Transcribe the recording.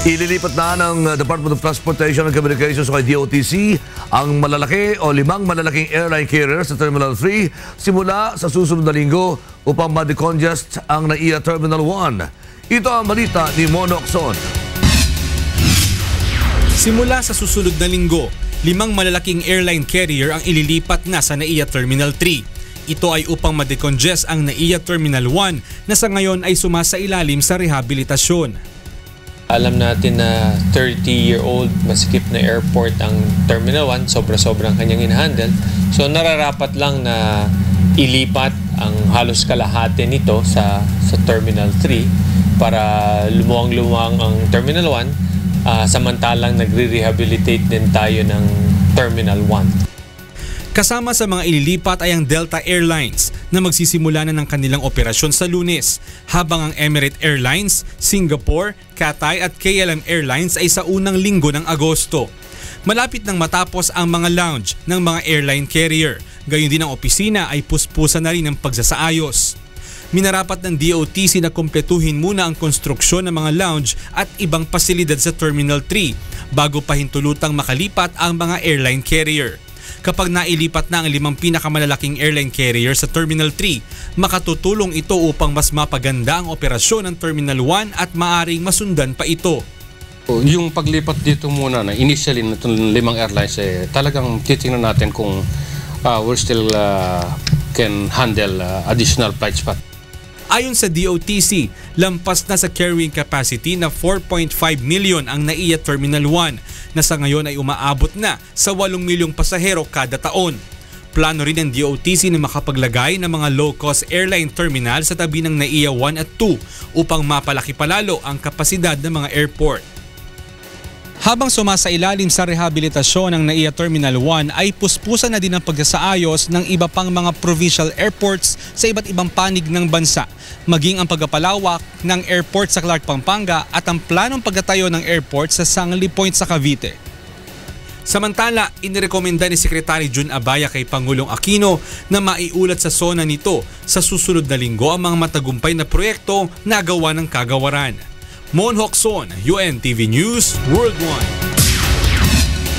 Ililipat na ng uh, Department of Transportation and Communications o DOTC ang malalaki o limang malalaking airline carriers sa Terminal 3 simula sa susunod na linggo upang ma-decongest ang NAIA Terminal 1. Ito ang balita ni Mono Ocson. Simula sa susunod na linggo, limang malalaking airline carrier ang ililipat na sa NAIA Terminal 3. Ito ay upang ma-decongest ang NAIA Terminal 1 na sa ngayon ay sumasailalim sa rehabilitasyon. Alam natin na 30-year-old masikip na airport ang Terminal 1, sobra-sobrang kanyang in-handle. So nararapat lang na ilipat ang halos kalahati nito sa, sa Terminal 3 para lumuwang-luwang ang Terminal 1 uh, samantalang nagre-rehabilitate din tayo ng Terminal 1. Kasama sa mga ililipat ay ang Delta Airlines na magsisimula na ng kanilang operasyon sa lunes, habang ang Emirates Airlines, Singapore, Cathay at KLM Airlines ay sa unang linggo ng Agosto. Malapit nang matapos ang mga lounge ng mga airline carrier, gayon din ang opisina ay puspusa na rin ng pagsasaayos. Minarapat ng DOTC na kumpletuhin muna ang konstruksyon ng mga lounge at ibang pasilidad sa Terminal 3 bago pahintulutang makalipat ang mga airline carrier. Kapag nailipat na ang limang pinakamalalaking airline carrier sa Terminal 3, makatutulong ito upang mas mapaganda ang operasyon ng Terminal 1 at maaring masundan pa ito. Yung paglipat dito muna na initially na limang airlines eh, talagang titingnan natin kung uh, we're still uh, can handle uh, additional flights pa. Ayon sa DOTC, lampas na sa carrying capacity na 4.5 million ang NAIA Terminal 1 na sa ngayon ay umaabot na sa 8 milyong pasahero kada taon. Plano rin ng DOTC na makapaglagay ng mga low-cost airline terminal sa tabi ng NAIA 1 at 2 upang mapalaki palalo ang kapasidad ng mga airport. Habang sumasailalim sa rehabilitasyon ng NAIA Terminal 1 ay puspusan na din ang pagsasaayos ng iba pang mga provincial airports sa iba't ibang panig ng bansa, maging ang pagpapalawak ng airport sa Clark, Pampanga at ang planong pagtatayo ng airport sa Sangli Point sa Cavite. Samantala, inirekomenda ni Secretary Jun Abaya kay Pangulong Aquino na maiulat sa SONA nito sa susunod na linggo ang mga matagumpay na proyekto na gawa ng kagawaran. Mon Hokson, UNTV News Worldwide.